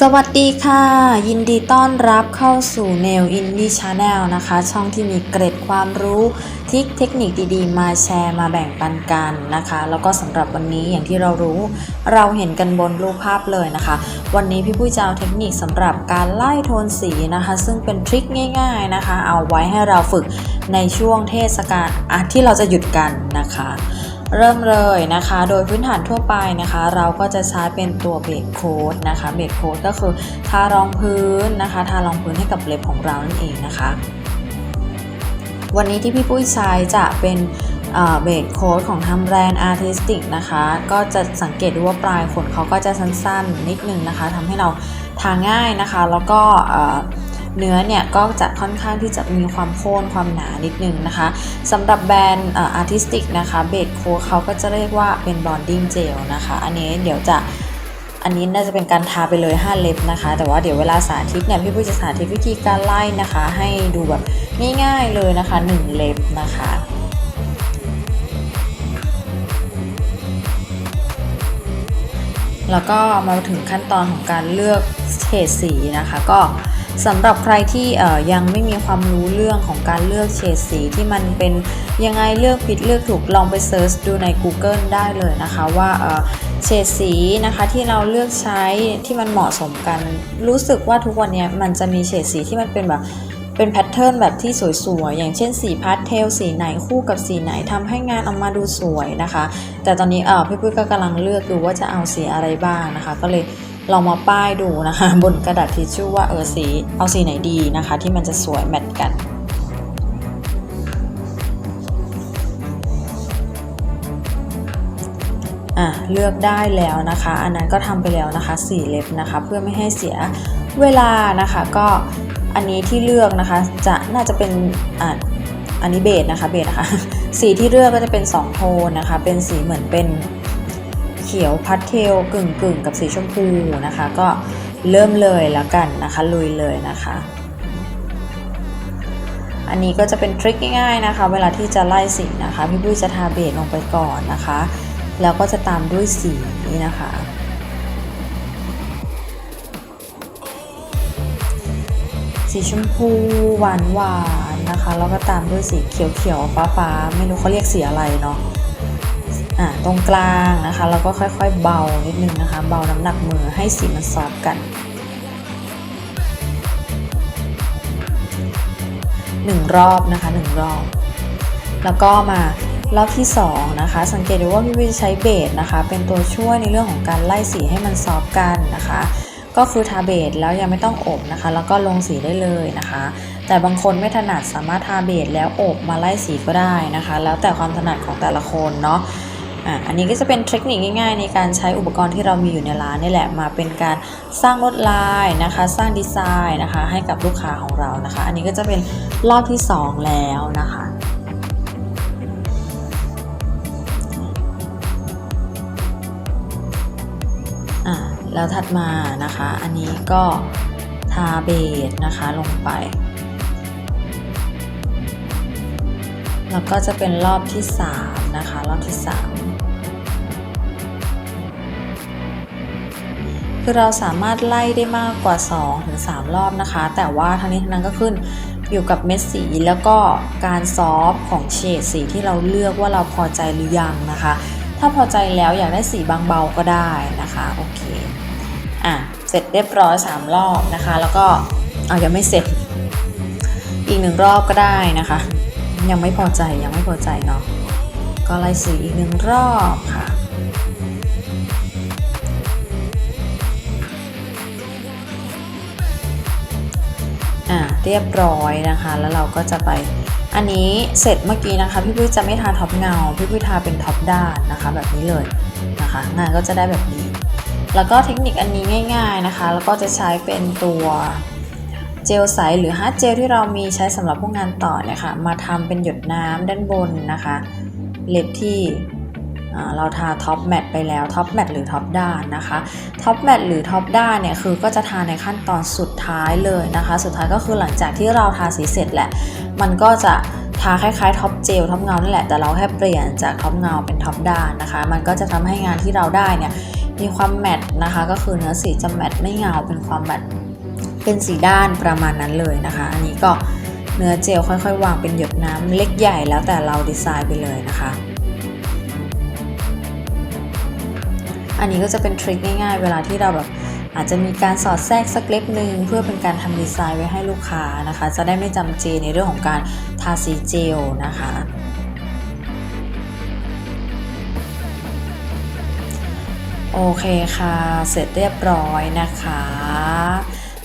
สวัสดีค่ะ ยินดีต้อนรับเข้าสู่แนวอินดี้ชาแนลนะคะ ช่องที่มีเกร็ดความรู้ทิคเทคนิคดีๆ มาแชร์มาแบ่งปันกันนะคะ แล้วก็สำหรับวันนี้อย่างที่เรารู้เราเห็นกันบนรูปภาพเลยนะคะ วันนี้พี่ปุ้ยจะเอาเทคนิคสำหรับการไล่โทนสีนะคะ ซึ่งเป็นทริคง่ายๆนะคะ เอาไว้ให้เราฝึกในช่วงเทศกาลที่เราจะหยุดกันนะคะ เริ่มเลยนะคะ โดยพื้นฐานทั่วไปนะคะ เราก็จะใช้เป็นตัวเบสโค้ดนะคะเบสโค้ดก็คือทารองพื้นนะคะทารองพื้นให้กับเล็บของเรานั่นเองนะคะ วันนี้ที่พี่ปุ้ยใช้จะเป็นเบสโค้ดของทางแบรนด์อาร์ติสติกนะคะ ก็จะสังเกตดูว่าปลายขนเขาก็จะสั้นๆ นิดนึงนะคะทำให้เราทาง่ายนะคะ แล้วก็ เนื้อเนี่ยก็จะค่อนข้างที่จะมีความโค่นความหนานิดนึงนะคะสำหรับแบรนด์อาร์ติสติกนะคะเบสโคเขาก็จะเรียกว่าเป็นบอนดิ้งเจลนะคะ อันนี้เดี๋ยวจะอันนี้น่าจะเป็นการทาไปเลย 5 เล็บนะคะ แต่ว่าเดี๋ยวเวลาสาธิตเนี่ยพี่ปุ้ยจะสาธิตวิธีการไล่นะคะ ให้ดูแบบง่ายๆเลยนะคะ 1 เล็บนะคะแล้วก็มาถึงขั้นตอนของการเลือกเฉดสีนะคะ ก็ สำหรับใครที่ยังไม่มีความรู้เรื่องของการเลือกเฉดสีที่มันเป็นยังไงเลือกผิดเลือกถูกลองไปเซิร์ชดูใน Google ได้เลยนะคะว่าเฉดสีนะคะที่เราเลือกใช้ที่มันเหมาะสมกัน รู้สึกว่าทุกวันนี้มันจะมีเฉดสีที่มันเป็นแบบเป็นแพทเทิร์นแบบที่สวยๆ อย่างเช่นสีพาสเทลสีไหนคู่กับสีไหนทำให้งานออกมาดูสวยนะคะ แต่ตอนนี้เออพี่ปุ้ยก็กำลังเลือกดูว่าจะเอาสีอะไรบ้างนะคะ ก็เลย ลองมาป้ายดูนะคะ บนกระดาษทิชชู่ว่าเออสีเอาสีไหนดีนะคะ ที่มันจะสวยแมทกันอะเลือกได้แล้วนะคะ อันนั้นก็ทำไปแล้วนะคะสีเล็บนะคะ เพื่อไม่ให้เสียเวลานะคะก็อันนี้ที่เลือกนะคะจะน่าจะเป็นอะอันนี้เบสนะคะเบสนะคะสีที่เลือกก็จะเป็น 2 โทนนะคะ เป็นสีเหมือนเป็น เขียวพัดเทลกึ่งกึ่งกับสีชมพูนะคะ ก็เริ่มเลยแล้วกันนะคะลุยเลยนะคะ อันนี้ก็จะเป็นทริคง่ายๆนะคะ เวลาที่จะไล่สีนะคะพี่ปุ้ยจะทาเบสลงไปก่อนนะคะ แล้วก็จะตามด้วยสีนะคะสีชมพูหวานหวานๆนะคะ แล้วก็ตามด้วยสีเขียวเขียวฟ้าๆไม่รู้เขาเรียกสีอะไรเนาะ ตรงกลางนะคะแล้วก็ค่อยๆเบานิดนึงนะคะ เบาน้ำหนักมือให้สีมันซอฟต์กันหนึ่งรอบนะคะหนึ่งรอบ แล้วก็มารอบที่2นะคะ สังเกตดูว่าพี่วิใช้เบสนะคะ เป็นตัวช่วยในเรื่องของการไล่สีให้มันซอฟต์กันนะคะ ก็คือทาเบสแล้วยังไม่ต้องอบนะคะ แล้วก็ลงสีได้เลยนะคะ แต่บางคนไม่ถนัดสามารถทาเบสแล้วอบมาไล่สีก็ได้นะคะ แล้วแต่ความถนัดของแต่ละคนเนาะ อะอันนี้ก็จะเป็นเทคนิคง่ายๆ ในการใช้อุปกรณ์ที่เรามีอยู่ในร้านนี่แหละมาเป็นการสร้างลวดลายนะคะ สร้างดีไซน์นะคะ ให้กับลูกค้าของเรานะคะ อันนี้ก็จะเป็นรอบที่ 2 แล้วนะคะอะแล้วถัดมานะคะ อันนี้ก็ทาเบสนะคะลงไป แล้วก็จะเป็นรอบที่ 3 นะคะ รอบที่ 3 คือเราสามารถไล่ได้มากกว่า2ถึง3รอบนะคะ แต่ว่าทั้งนี้ทั้งนั้นก็ขึ้นอยู่กับเม็ดสีแล้วก็การซอฟของเฉดสีที่เราเลือกว่าเราพอใจหรือยังนะคะ ถ้าพอใจแล้วอยากได้สีบางเบาก็ได้นะคะโอเคอะเสร็จเรียบร้อย 3 รอบนะคะ แล้วก็เอายังไม่เสร็จ อีกหนึ่งรอบก็ได้นะคะ ยังไม่พอใจยังไม่พอใจเนาะก็ไล่สีอีกหนึ่งรอบค่ะ เรียบร้อยนะคะ แล้วเราก็จะไปอันนี้เสร็จเมื่อกี้นะคะ พี่ปุ้ยจะไม่ทาท็อปเงา พี่ปุ้ยทาเป็นท็อปด้านนะคะ แบบนี้เลยนะคะ งานก็จะได้แบบนี้ แล้วก็เทคนิคอันนี้ง่าย ๆนะคะ แล้วก็จะใช้เป็นตัวเจลใสหรือฮาร์ดเจลที่เรามีใช้สำหรับพวกงานต่อเนี่ยค่ะมาทำเป็นหยดน้ำด้านบนนะคะ เล็บที่ เราทาท็อปแมทไปแล้วท็อปแมทหรือท็อปด้านนะคะท็อปแมทหรือท็อปด้านเนี่ยคือก็จะทาในขั้นตอนสุดท้ายเลยนะคะ สุดท้ายก็คือหลังจากที่เราทาสีเสร็จแหละ มันก็จะทาคล้ายๆท็อปเจลท็อปเงานั่นแหละแต่เราแค่เปลี่ยนจากท็อปเงาเป็นท็อปด้านนะคะ มันก็จะทำให้งานที่เราได้เนี่ยมีความแมทนะคะ ก็คือเนื้อสีจะแมทไม่เงาเป็นความแมทเป็นสีด้านประมาณนั้นเลยนะคะ อันนี้ก็เนื้อเจลค่อยๆ วางเป็นหยดน้ำเล็กใหญ่แล้วแต่เราดีไซน์ไปเลยนะคะ อันนี้ก็จะเป็นทริคง่ายๆ เวลาที่เราแบบอาจจะมีการสอดแทรกสักเล็กนึง เพื่อเป็นการทำดีไซน์ไว้ให้ลูกค้านะคะ จะได้ไม่จำเจในเรื่องของการทาสีเจลนะคะโอเคค่ะ เสร็จเรียบร้อยนะคะ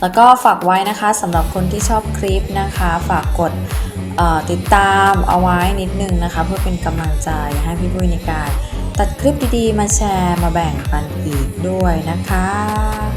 แล้วก็ฝากไว้นะคะสำหรับคนที่ชอบคลิปนะคะ ฝากกดติดตามเอาไว้นิดนึงนะคะ เพื่อเป็นกำลังใจให้พี่ปุ้ยในการ ตัดคลิปดีๆ มาแชร์มาแบ่งปันอีกด้วยนะคะ